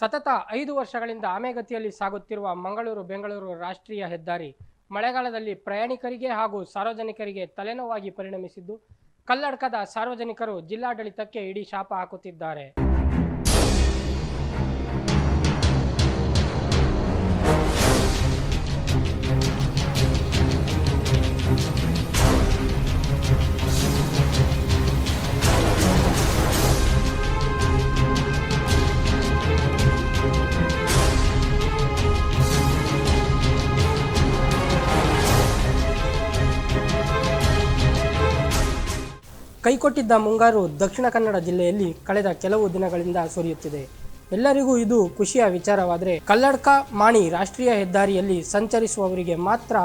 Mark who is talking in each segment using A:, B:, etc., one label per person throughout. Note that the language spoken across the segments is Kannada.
A: ಸತತ ಐದು ವರ್ಷಗಳಿಂದ ಆಮೆಗತಿಯಲ್ಲಿ ಸಾಗುತ್ತಿರುವ ಮಂಗಳೂರು ಬೆಂಗಳೂರು ರಾಷ್ಟ್ರೀಯ ಹೆದ್ದಾರಿ ಮಳೆಗಾಲದಲ್ಲಿ ಪ್ರಯಾಣಿಕರಿಗೆ ಹಾಗೂ ಸಾರ್ವಜನಿಕರಿಗೆ ತಲೆನೋವಾಗಿ ಪರಿಣಮಿಸಿದ್ದು, ಕಲ್ಲಡ್ಕದ ಸಾರ್ವಜನಿಕರು ಜಿಲ್ಲಾಡಳಿತಕ್ಕೆ ಇಡೀ ಶಾಪ ಹಾಕುತ್ತಿದ್ದಾರೆ. ಕೈಕೊಟ್ಟಿದ್ದ ಮುಂಗಾರು ದಕ್ಷಿಣ ಕನ್ನಡ ಜಿಲ್ಲೆಯಲ್ಲಿ ಕಳೆದ ಕೆಲವು ದಿನಗಳಿಂದ ಸುರಿಯುತ್ತಿದೆ. ಎಲ್ಲರಿಗೂ ಇದು ಖುಷಿಯ ವಿಚಾರವಾದರೆ ಕಲ್ಲಡ್ಕ ಮಾಣಿ ರಾಷ್ಟ್ರೀಯ ಹೆದ್ದಾರಿಯಲ್ಲಿ ಸಂಚರಿಸುವವರಿಗೆ ಮಾತ್ರ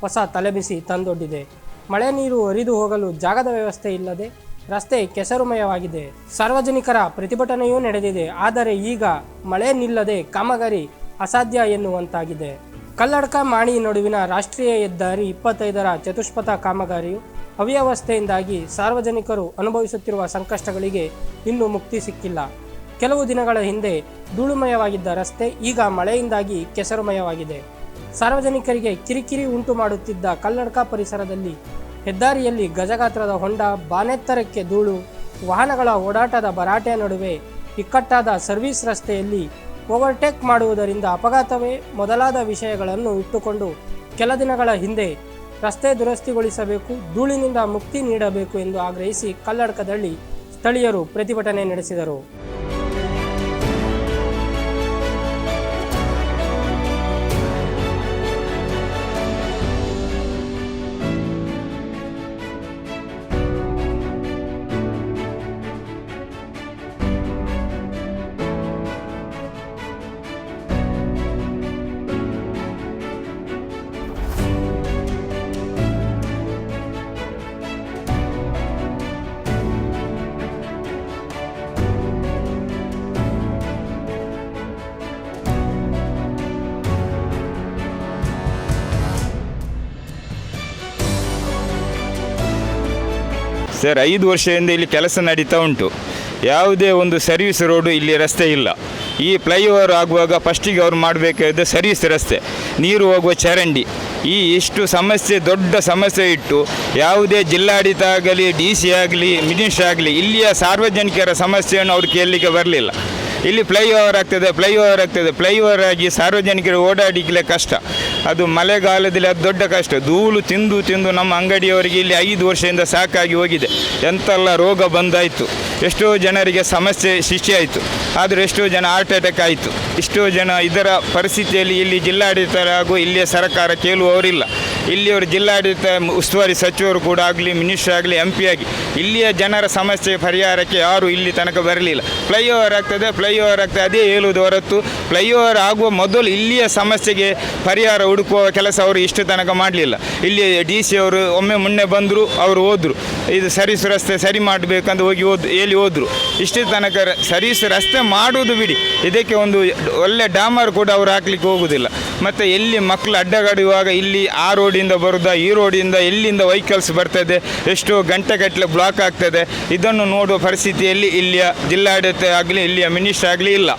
A: ಹೊಸ ತಲೆಬಿಸಿ ತಂದೊಡ್ಡಿದೆ. ಮಳೆ ನೀರು ಹರಿದು ಹೋಗಲು ಜಾಗದ ವ್ಯವಸ್ಥೆ ಇಲ್ಲದೆ ರಸ್ತೆ ಕೆಸರುಮಯವಾಗಿದೆ. ಸಾರ್ವಜನಿಕರ ಪ್ರತಿಭಟನೆಯೂ ನಡೆದಿದೆ. ಆದರೆ ಈಗ ಮಳೆ ನಿಲ್ಲದೆ ಕಾಮಗಾರಿ ಅಸಾಧ್ಯ ಎನ್ನುವಂತಾಗಿದೆ. ಕಲ್ಲಡ್ಕ ಮಾಣಿ ನಡುವಿನ ರಾಷ್ಟ್ರೀಯ ಹೆದ್ದಾರಿ ಇಪ್ಪತ್ತೈದರ ಚತುಷ್ಪಥ ಕಾಮಗಾರಿಯು ಅವ್ಯವಸ್ಥೆಯಿಂದಾಗಿ ಸಾರ್ವಜನಿಕರು ಅನುಭವಿಸುತ್ತಿರುವ ಸಂಕಷ್ಟಗಳಿಗೆ ಇನ್ನೂ ಮುಕ್ತಿ ಸಿಕ್ಕಿಲ್ಲ. ಕೆಲವು ದಿನಗಳ ಹಿಂದೆ ಧೂಳುಮಯವಾಗಿದ್ದ ರಸ್ತೆ ಈಗ ಮಳೆಯಿಂದಾಗಿ ಕೆಸರುಮಯವಾಗಿದೆ. ಸಾರ್ವಜನಿಕರಿಗೆ ಕಿರಿಕಿರಿ ಉಂಟು ಮಾಡುತ್ತಿದ್ದ ಕಲ್ಲಡ್ಕ ಪರಿಸರದಲ್ಲಿ ಹೆದ್ದಾರಿಯಲ್ಲಿ ಗಜಗಾತ್ರದ ಹೊಂಡ, ಬಾನೆತ್ತರಕ್ಕೆ ಧೂಳು, ವಾಹನಗಳ ಓಡಾಟದ ಭರಾಟೆಯ ನಡುವೆ ಇಕ್ಕಟ್ಟಾದ ಸರ್ವಿಸ್ ರಸ್ತೆಯಲ್ಲಿ ಓವರ್ಟೇಕ್ ಮಾಡುವುದರಿಂದ ಅಪಘಾತವೇ ಮೊದಲಾದ ವಿಷಯಗಳನ್ನು ಇಟ್ಟುಕೊಂಡು ಕೆಲ ದಿನಗಳ ಹಿಂದೆ ರಸ್ತೆ ದುರಸ್ತಿಗೊಳಿಸಬೇಕು ಧೂಳಿನಿಂದ ಮುಕ್ತಿ ನೀಡಬೇಕು ಎಂದು ಆಗ್ರಹಿಸಿ ಕಲ್ಲಡ್ಕದಲ್ಲಿ ಸ್ಥಳೀಯರು ಪ್ರತಿಭಟನೆ ನಡೆಸಿದರು.
B: ಸರ್, ಐದು ವರ್ಷದಿಂದ ಇಲ್ಲಿ ಕೆಲಸ ನಡೀತಾ ಉಂಟು. ಯಾವುದೇ ಒಂದು ಸರ್ವಿಸ್ ರೋಡು ಇಲ್ಲಿ ರಸ್ತೆ ಇಲ್ಲ. ಈ ಫ್ಲೈಓವರ್ ಆಗುವಾಗ ಫಸ್ಟಿಗೆ ಅವ್ರು ಮಾಡಬೇಕಾದ ಸರ್ವಿಸ್ ರಸ್ತೆ, ನೀರು ಹೋಗುವ ಚರಂಡಿ. ಈ ಇಷ್ಟು ಸಮಸ್ಯೆ, ದೊಡ್ಡ ಸಮಸ್ಯೆ ಇಟ್ಟು ಯಾವುದೇ ಜಿಲ್ಲಾಡಳಿತ ಆಗಲಿ ಡಿ ಸಿ ಆಗಲಿ ಮಿನಿಸ್ಟ್ರ್ ಆಗಲಿ, ಇಲ್ಲಿಯ ಸಾರ್ವಜನಿಕರ ಸಮಸ್ಯೆಯನ್ನು ಅವ್ರು ಕೇಳಲಿಕ್ಕೆ ಬರಲಿಲ್ಲ. ಇಲ್ಲಿ ಫ್ಲೈಓವರ್ ಆಗ್ತದೆ ಫ್ಲೈಓವರ್ ಆಗ್ತದೆ, ಫ್ಲೈಓವರ್ ಆಗಿ ಸಾರ್ವಜನಿಕರು ಓಡಾಡಲಿಕ್ಕೆ ಕಷ್ಟ. ಅದು ಮಳೆಗಾಲದಲ್ಲಿ ಅದು ದೊಡ್ಡ ಕಷ್ಟ. ಧೂಳು ತಿಂದು ತಿಂದು ನಮ್ಮ ಅಂಗಡಿಯವರಿಗೆ ಇಲ್ಲಿ ಐದು ವರ್ಷದಿಂದ ಸಾಕಾಗಿ ಹೋಗಿದೆ. ಎಂತೆಲ್ಲ ರೋಗ ಬಂದಾಯಿತು. ಎಷ್ಟೋ ಜನರಿಗೆ ಸಮಸ್ಯೆ ಸೃಷ್ಟಿಯಾಯಿತು. ಆದರೆ ಎಷ್ಟೋ ಜನ ಹಾರ್ಟ್ ಅಟ್ಯಾಕ್ ಆಯಿತು. ಎಷ್ಟೋ ಜನ ಇದರ ಪರಿಸ್ಥಿತಿಯಲ್ಲಿ ಇಲ್ಲಿ ಜಿಲ್ಲಾಡಳಿತ ಹಾಗೂ ಇಲ್ಲಿಯ ಸರ್ಕಾರ ಕೇಳುವವರಿಲ್ಲ. ಇಲ್ಲಿಯವರು ಜಿಲ್ಲಾಡಳಿತ ಉಸ್ತುವಾರಿ ಸಚಿವರು ಕೂಡ ಆಗಲಿ ಮಿನಿಸ್ಟರ್ ಆಗಲಿ ಎಂ ಪಿ ಆಗಿ ಇಲ್ಲಿಯ ಜನರ ಸಮಸ್ಯೆ ಪರಿಹಾರಕ್ಕೆ ಯಾರು ಇಲ್ಲಿ ತನಕ ಬರಲಿಲ್ಲ. ಫ್ಲೈಓವರ್ ಆಗ್ತದೆ ಫ್ಲೈಓವರ್ ಆಗ್ತದೆ, ಅದೇ ಹೇಳುವುದು ಹೊರತು. ಫ್ಲೈಓವರ್ ಆಗುವ ಮೊದಲು ಇಲ್ಲಿಯ ಸಮಸ್ಯೆಗೆ ಪರಿಹಾರ ಹುಡುಕುವ ಕೆಲಸ ಅವರು ಇಷ್ಟು ತನಕ ಮಾಡಲಿಲ್ಲ. ಇಲ್ಲಿ ಡಿ ಸಿ ಅವರು ಒಮ್ಮೆ ಮುನ್ನೆ ಬಂದರು, ಅವರು ಹೋದರು. ಇದು ಸರೀಸು ರಸ್ತೆ ಸರಿ ಮಾಡಬೇಕಂತ ಹೋಗಿ ಹೋದ್, ಹೇಳಿ ಹೋದರು. ಇಷ್ಟು ತನಕ ಸರೀಸು ರಸ್ತೆ ಮಾಡುವುದು ಬಿಡಿ. ಇದಕ್ಕೆ ಒಂದು ಒಳ್ಳೆ ಡಾಮರ್ ಕೂಡ ಅವರು ಹಾಕ್ಲಿಕ್ಕೆ ಹೋಗುವುದಿಲ್ಲ. ಮತ್ತು ಎಲ್ಲಿ ಮಕ್ಕಳು ಅಡ್ಡಗಾಡುವಾಗ ಇಲ್ಲಿ ಆ ರೋಡಿಂದ ಬರುದ, ಈ ರೋಡಿಂದ ಎಲ್ಲಿಂದ ವೆಹಿಕಲ್ಸ್ ಬರ್ತದೆ, ಎಷ್ಟು ಗಂಟೆಗಟ್ಟಲೆ ಆಗ್ತದೆ. ಇದನ್ನು ನೋಡುವ ಪರಿಸ್ಥಿತಿಯಲ್ಲಿ ಇಲ್ಲಿಯ ಜಿಲ್ಲಾಡಳಿತ ಆಗಲಿ, ಇಲ್ಲಿಯ ಮಿನಿಸ್ಟರ್ ಆಗಲಿ ಇಲ್ಲ.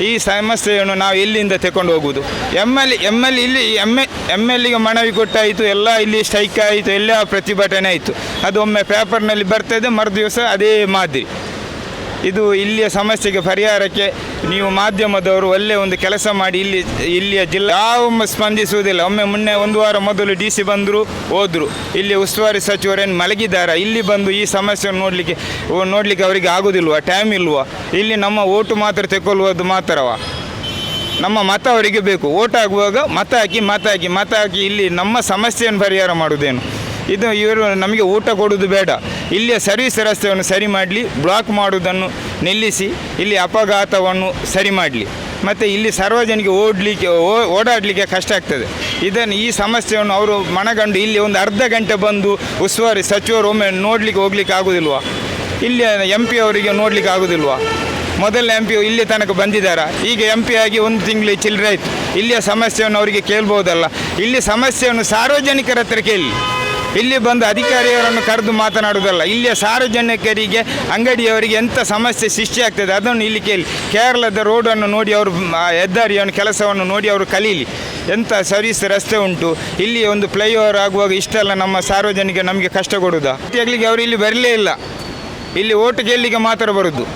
B: ಈ ಸಮಸ್ಯೆಯನ್ನು ನಾವು ಎಲ್ಲಿಂದ ತಗೊಂಡು ಹೋಗುವುದು? ಎಂ ಎಲ್ ಎಂ ಎಲ್ ಇಲ್ಲಿ ಎಂ ಎಂ ಎಲ್ಗೆ ಮನವಿ ಕೊಟ್ಟಾಯಿತು, ಎಲ್ಲ ಇಲ್ಲಿ ಸ್ಟ್ರೈಕ್ ಆಯಿತು, ಎಲ್ಲ ಪ್ರತಿಭಟನೆ ಆಯಿತು. ಅದು ಒಮ್ಮೆ ಪೇಪರ್ನಲ್ಲಿ ಬರ್ತದೆ ಮರು ದಿವಸ ಅದೇ ಮಾದರಿ. ಇದು ಇಲ್ಲಿಯ ಸಮಸ್ಯೆಗೆ ಪರಿಹಾರಕ್ಕೆ ನೀವು ಮಾಧ್ಯಮದವರು ಒಳ್ಳೆಯ ಒಂದು ಕೆಲಸ ಮಾಡಿ ಇಲ್ಲಿ, ಇಲ್ಲಿಯ ಜಿಲ್ಲಾ ಯಾವ ಸ್ಪಂದಿಸುವುದಿಲ್ಲ. ಒಮ್ಮೆ ಮೊನ್ನೆ ಒಂದು ವಾರ ಮೊದಲು ಡಿ ಸಿ ಬಂದರು, ಹೋದರು. ಇಲ್ಲಿ ಉಸ್ತುವಾರಿ ಸಚಿವರೇನು ಮಲಗಿದ್ದಾರೆ? ಇಲ್ಲಿ ಬಂದು ಈ ಸಮಸ್ಯೆಯನ್ನು ನೋಡಲಿಕ್ಕೆ ನೋಡಲಿಕ್ಕೆ ಅವರಿಗೆ ಆಗೋದಿಲ್ವಾ? ಟೈಮ್ ಇಲ್ವಾ? ಇಲ್ಲಿ ನಮ್ಮ ಓಟು ಮಾತ್ರ ತೆಗೊಳ್ಳುವುದು ಮಾತ್ರವಾ. ನಮ್ಮ ಮತ ಅವರಿಗೆ ಬೇಕು. ಓಟ್ ಆಗುವಾಗ ಮತ ಹಾಕಿ ಮತ ಹಾಕಿ ಮತ ಹಾಕಿ ಇಲ್ಲಿ ನಮ್ಮ ಸಮಸ್ಯೆಯನ್ನು ಪರಿಹಾರ ಮಾಡುವುದೇನು? ಇದು ಇವರು ನಮಗೆ ಊಟ ಕೊಡುವುದು ಬೇಡ. ಇಲ್ಲಿಯ ಸರ್ವಿಸ್ ರಸ್ತೆಯನ್ನು ಸರಿ ಮಾಡಲಿ ಬ್ಲಾಕ್ ಮಾಡುವುದನ್ನು ನಿಲ್ಲಿಸಿ, ಇಲ್ಲಿ ಅಪಘಾತವನ್ನು ಸರಿ ಮಾಡಲಿ. ಮತ್ತು ಇಲ್ಲಿ ಸಾರ್ವಜನಿಕ ಓಡಲಿಕ್ಕೆ ಓಡಾಡಲಿಕ್ಕೆ ಕಷ್ಟ ಆಗ್ತದೆ. ಇದನ್ನು ಈ ಸಮಸ್ಯೆಯನ್ನು ಅವರು ಮನಗಂಡು ಇಲ್ಲಿ ಒಂದು ಅರ್ಧ ಗಂಟೆ ಬಂದು ಉಸ್ತುವಾರಿ ಸಚಿವರು ಒಮ್ಮೆ ನೋಡಲಿಕ್ಕೆ ಹೋಗ್ಲಿಕ್ಕೆ ಆಗೋದಿಲ್ವಾ? ಇಲ್ಲಿ ಎಂ ಪಿ ಅವರಿಗೆ ನೋಡಲಿಕ್ಕೆ ಆಗೋದಿಲ್ವಾ? ಮೊದಲ ಎಂ ಪಿ ಇಲ್ಲಿ ತನಕ ಬಂದಿದ್ದಾರಾ? ಈಗ ಎಂ ಪಿ ಆಗಿ ಒಂದು ತಿಂಗಳು ಚಿಲ್ಲರೆ ಆಯಿತು. ಇಲ್ಲಿಯ ಸಮಸ್ಯೆಯನ್ನು ಅವರಿಗೆ ಕೇಳ್ಬೋದಲ್ಲ. ಇಲ್ಲಿ ಸಮಸ್ಯೆಯನ್ನು ಸಾರ್ವಜನಿಕರ ಹತ್ರ ಕೇಳಿ. ಇಲ್ಲಿ ಬಂದು ಅಧಿಕಾರಿಯವರನ್ನು ಕರೆದು ಮಾತನಾಡುವುದಲ್ಲ. ಇಲ್ಲಿಯ ಸಾರ್ವಜನಿಕರಿಗೆ, ಅಂಗಡಿಯವರಿಗೆ ಎಂಥ ಸಮಸ್ಯೆ ಸೃಷ್ಟಿಯಾಗ್ತದೆ ಅದನ್ನು ಇಲ್ಲಿ ಕೇಳಿ. ಕೇರಳದ ರೋಡನ್ನು ನೋಡಿ ಅವರು ಹೆದ್ದಾರಿಯನ್ನು, ಕೆಲಸವನ್ನು ನೋಡಿ ಅವರು ಕಲೀಲಿ. ಎಂಥ ಸರ್ವಿಸ್ ರಸ್ತೆ ಉಂಟು. ಇಲ್ಲಿ ಒಂದು ಫ್ಲೈಓವರ್ ಆಗುವಾಗ ಇಷ್ಟೆಲ್ಲ ನಮ್ಮ ಸಾರ್ವಜನಿಕ ನಮಗೆ ಕಷ್ಟ ಕೊಡುವುದಾ? ಅವರು ಇಲ್ಲಿ ಬರಲೇ ಇಲ್ಲ. ಇಲ್ಲಿ ಓಟು ಗೆಲ್ಲಿಗೆ ಮಾತ್ರ ಬರುದು?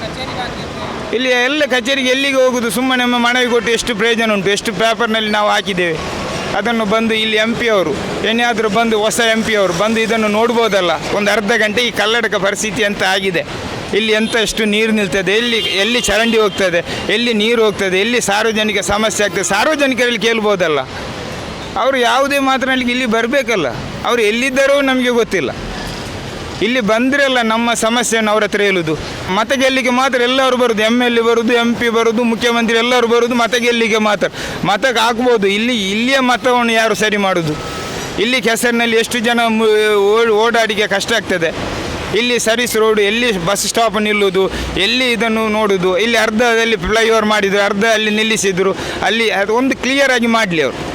B: ಇಲ್ಲಿ ಎಲ್ಲ ಕಚೇರಿಗೆ ಎಲ್ಲಿಗೆ ಹೋಗುದು? ಸುಮ್ಮನೆ ಮನವಿ ಕೊಟ್ಟು ಎಷ್ಟು ಪ್ರಯೋಜನ ಉಂಟು? ಎಷ್ಟು ಪೇಪರ್ನಲ್ಲಿ ನಾವು ಹಾಕಿದ್ದೇವೆ? ಅದನ್ನು ಬಂದು ಇಲ್ಲಿ ಎಂ ಪಿ ಅವರು ಏನಾದರೂ ಬಂದು ಹೊಸ ಎಂ ಪಿ ಅವರು ಬಂದು ಇದನ್ನು ನೋಡ್ಬೋದಲ್ಲ? ಒಂದು ಅರ್ಧ ಗಂಟೆ ಈ ಕಲ್ಲಡಕ ಪರಿಸ್ಥಿತಿ ಅಂತ ಆಗಿದೆ. ಇಲ್ಲಿ ಎಂತಷ್ಟು ನೀರು ನಿಲ್ತದೆ? ಎಲ್ಲಿ ಎಲ್ಲಿ ಚರಂಡಿ ಹೋಗ್ತದೆ? ಎಲ್ಲಿ ನೀರು ಹೋಗ್ತದೆ? ಎಲ್ಲಿ ಸಾರ್ವಜನಿಕ ಸಮಸ್ಯೆ ಆಗ್ತದೆ? ಸಾರ್ವಜನಿಕರಲ್ಲಿ ಕೇಳ್ಬೋದಲ್ಲ. ಅವರು ಯಾವುದೇ ಮಾತ್ರ ಇಲ್ಲಿ ಬರಬೇಕಲ್ಲ. ಅವರು ಎಲ್ಲಿದ್ದರೂ ನಮಗೆ ಗೊತ್ತಿಲ್ಲ. ಇಲ್ಲಿ ಬಂದ್ರಲ್ಲ ನಮ್ಮ ಸಮಸ್ಯೆಯನ್ನು ಅವ್ರ ಹತ್ರ ಹೇಳುದು. ಮತ ಗೆಲ್ಲಿಗೆ ಮಾತ್ರ ಎಲ್ಲರೂ ಬರುದು. ಎಂ ಎಲ್ ಎ ಬರುದು ಎಂ ಪಿ ಬರುದು, ಮುಖ್ಯಮಂತ್ರಿ ಎಲ್ಲರೂ ಬರುದು ಮತ ಗೆಲ್ಲಿಗೆ ಮಾತ್ರ. ಮತಕ್ಕೆ ಹಾಕ್ಬೋದು ಇಲ್ಲಿ, ಇಲ್ಲಿಯ ಮತವನ್ನು ಯಾರು ಸರಿ ಮಾಡುದು? ಇಲ್ಲಿ ಕೆಸರಿನಲ್ಲಿ ಎಷ್ಟು ಜನ ಓಡಾಡಿಗೆ ಕಷ್ಟ ಆಗ್ತದೆ. ಇಲ್ಲಿ ಸರ್ವಿಸ್ ರೋಡ್, ಎಲ್ಲಿ ಬಸ್ ಸ್ಟಾಪ್ ನಿಲ್ಲುವುದು ಎಲ್ಲಿ ಇದನ್ನು ನೋಡುದು, ಇಲ್ಲಿ ಅರ್ಧದಲ್ಲಿ ಫ್ಲೈಓವರ್ ಮಾಡಿದ್ರು, ಅರ್ಧ ಅಲ್ಲಿ ನಿಲ್ಲಿಸಿದ್ರು, ಅಲ್ಲಿ ಅದು ಒಂದು ಕ್ಲಿಯರ್ ಆಗಿ ಮಾಡಲಿ ಅವರು.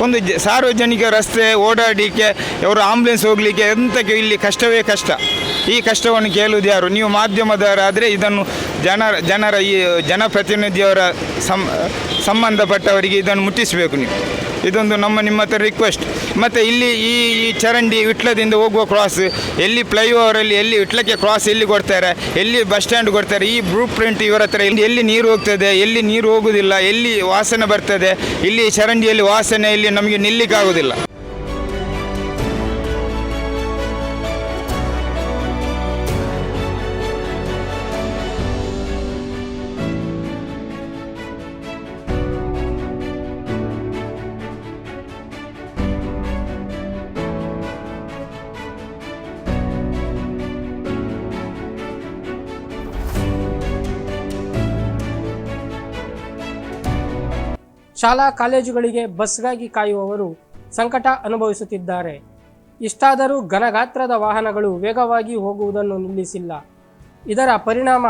B: ಒಂದು ಸಾರ್ವಜನಿಕ ರಸ್ತೆ ಓಡಾಡಲಿಕ್ಕೆ ಅವರು ಆಂಬುಲೆನ್ಸ್ ಹೋಗಲಿಕ್ಕೆ ಎಂತಕ್ಕೆ ಇಲ್ಲಿ ಕಷ್ಟವೇ ಕಷ್ಟ. ಈ ಕಷ್ಟವನ್ನು ಕೇಳುವುದು ಯಾರು? ನೀವು ಮಾಧ್ಯಮದವರಾದರೆ ಇದನ್ನು ಜನರ ಜನರ ಈ, ಜನಪ್ರತಿನಿಧಿಯವರ ಸಂಬಂಧಪಟ್ಟವರಿಗೆ ಇದನ್ನು ಮುಟ್ಟಿಸಬೇಕು ನೀವು. ಇದೊಂದು ನಮ್ಮ ನಿಮ್ಮ ಹತ್ರ ರಿಕ್ವೆಸ್ಟ್ ಮತ್ತು ಇಲ್ಲಿ ಈ ಈ ಚರಂಡಿ ವಿಟ್ಲದಿಂದ ಹೋಗುವ ಕ್ರಾಸ್ ಎಲ್ಲಿ ಫ್ಲೈಓವರಲ್ಲಿ ಎಲ್ಲಿ ವಿಟ್ಲಕ್ಕೆ ಕ್ರಾಸ್ ಎಲ್ಲಿ ಕೊಡ್ತಾರೆ, ಎಲ್ಲಿ ಬಸ್ ಸ್ಟ್ಯಾಂಡ್ ಕೊಡ್ತಾರೆ, ಈ ಬ್ಲೂ ಪ್ರಿಂಟ್ ಇವರ ಹತ್ರ ಎಲ್ಲಿ ಎಲ್ಲಿ ನೀರು ಹೋಗ್ತದೆ, ಎಲ್ಲಿ ನೀರು ಹೋಗುವುದಿಲ್ಲ ಎಲ್ಲಿ ವಾಸನೆ ಬರ್ತದೆ, ಇಲ್ಲಿ ಚರಂಡಿಯಲ್ಲಿ ವಾಸನೆ, ಇಲ್ಲಿ ನಮಗೆ ನಿಲ್ಲಿಕ್ಕಾಗೋದಿಲ್ಲ.
A: ಶಾಲಾ ಕಾಲೇಜುಗಳಿಗೆ ಬಸ್ಗಾಗಿ ಕಾಯುವವರು ಸಂಕಟ ಅನುಭವಿಸುತ್ತಿದ್ದಾರೆ. ಇಷ್ಟಾದರೂ ಘನಗಾತ್ರದ ವಾಹನಗಳು ವೇಗವಾಗಿ ಹೋಗುವುದನ್ನು ನಿಲ್ಲಿಸಿಲ್ಲ. ಇದರ ಪರಿಣಾಮ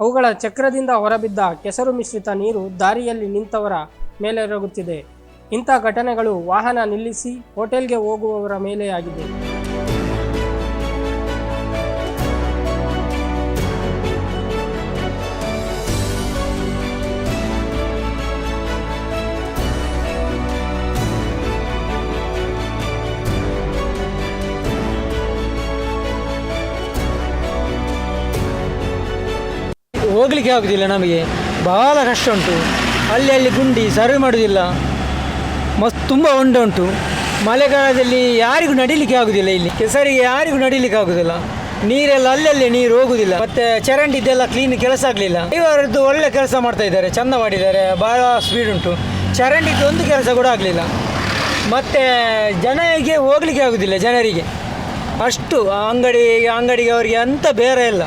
A: ಅವುಗಳ ಚಕ್ರದಿಂದ ಹೊರಬಿದ್ದ ಕೆಸರು ಮಿಶ್ರಿತ ನೀರು ದಾರಿಯಲ್ಲಿ ನಿಂತವರ ಮೇಲೆರಗುತ್ತಿದೆ. ಇಂಥ ಘಟನೆಗಳು ವಾಹನ ನಿಲ್ಲಿಸಿ ಹೋಟೆಲ್ಗೆ ಹೋಗುವವರ ಮೇಲೆ
C: ಹೋಗ್ಲಿಕ್ಕೆ ಆಗುದಿಲ್ಲ ನಮಗೆ. ಬಹಳ ಕಷ್ಟ ಉಂಟು. ಅಲ್ಲಿ ಅಲ್ಲಿ ಗುಂಡಿ ಸರ್ವೆ ಮಾಡೋದಿಲ್ಲ. ಮಸ್ತ್ ತುಂಬ ಹೊಂಡ ಉಂಟು. ಮಳೆಗಾಲದಲ್ಲಿ ಯಾರಿಗೂ ನಡಿಲಿಕ್ಕೆ ಆಗುದಿಲ್ಲ ಇಲ್ಲಿ. ಕೆಸರಿಗೆ ಯಾರಿಗೂ ನಡಿಲಿಕ್ಕೆ ಆಗುದಿಲ್ಲ. ನೀರೆಲ್ಲ ಅಲ್ಲಲ್ಲಿ ನೀರು ಹೋಗುದಿಲ್ಲ. ಮತ್ತೆ ಚರಂಡಿದ್ದೆಲ್ಲ ಕ್ಲೀನ್ ಕೆಲಸ ಆಗಲಿಲ್ಲ. ಇವರದ್ದು ಒಳ್ಳೆ ಕೆಲಸ ಮಾಡ್ತಾ ಇದ್ದಾರೆ. ಚಂದ ಮಾಡಿದ್ದಾರೆ. ಭಾಳ ಸ್ಪೀಡ್ ಉಂಟು. ಚರಂಡಿದ್ದು ಒಂದು ಕೆಲಸ ಕೂಡ ಆಗಲಿಲ್ಲ. ಮತ್ತೆ ಜನರಿಗೆ ಹೋಗ್ಲಿಕ್ಕೆ ಆಗುದಿಲ್ಲ ಜನರಿಗೆ. ಅಷ್ಟು ಅಂಗಡಿ, ಅಂಗಡಿಗೆ ಅವರಿಗೆ ಅಂತ ಬೇರೆ ಇಲ್ಲ.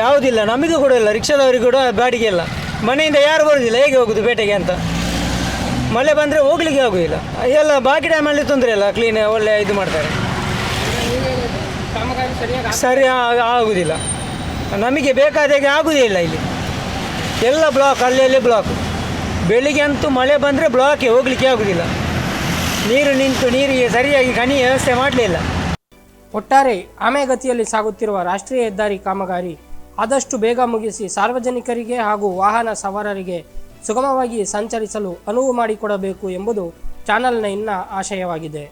C: ಯಾವುದಿಲ್ಲ, ನಮಗೂ ಕೂಡ ಇಲ್ಲ, ರಿಕ್ಷಾದವರಿಗೆ ಕೂಡ ಬಾಡಿಗೆ ಇಲ್ಲ. ಮನೆಯಿಂದ ಯಾರು ಬರೋದಿಲ್ಲ, ಹೇಗೆ ಹೋಗುದು ಬೇಟೆಗೆ ಅಂತ. ಮಳೆ ಬಂದರೆ ಹೋಗ್ಲಿಕ್ಕೆ ಆಗೋದಿಲ್ಲ ಎಲ್ಲ ಬಾಕಿ ಟೈಮಲ್ಲಿ ತೊಂದರೆ ಇಲ್ಲ ಕ್ಲೀನ್ ಒಳ್ಳೆ ಇದು ಮಾಡ್ತಾರೆ. ಸರಿ ಆಗೋದಿಲ್ಲ ಆಗುದಿಲ್ಲ. ನಮಗೆ ಬೇಕಾದಾಗೆ ಆಗುವುದೇ ಇಲ್ಲ ಇಲ್ಲಿ. ಎಲ್ಲ ಬ್ಲಾಕ್ ಅಲ್ಲಲ್ಲಿ ಬ್ಲಾಕ್ ಬೆಳಿಗ್ಗೆ ಅಂತೂ ಮಳೆ ಬಂದರೆ ಬ್ಲಾಕೇ ಹೋಗ್ಲಿಕ್ಕೆ ಆಗುದಿಲ್ಲ. ನೀರು ನಿಂತು ನೀರಿಗೆ ಸರಿಯಾಗಿ ಕಣಿ ವ್ಯವಸ್ಥೆ ಮಾಡಲಿಲ್ಲ
A: ಒಟ್ಟಾರೆ ಆಮೆಗತಿಯಲ್ಲಿ ಸಾಗುತ್ತಿರುವ ರಾಷ್ಟ್ರೀಯ ಹೆದ್ದಾರಿ ಕಾಮಗಾರಿ ಆದಷ್ಟು ಬೇಗ ಮುಗಿಸಿ ಸಾರ್ವಜನಿಕರಿಗೆ ಹಾಗೂ ವಾಹನ ಸವಾರರಿಗೆ ಸುಗಮವಾಗಿ ಸಂಚರಿಸಲು ಅನುವು ಮಾಡಿಕೊಡಬೇಕು ಎಂಬುದು ಚಾನಲ್ನ ಇನ್ನ ಆಶಯವಾಗಿದೆ.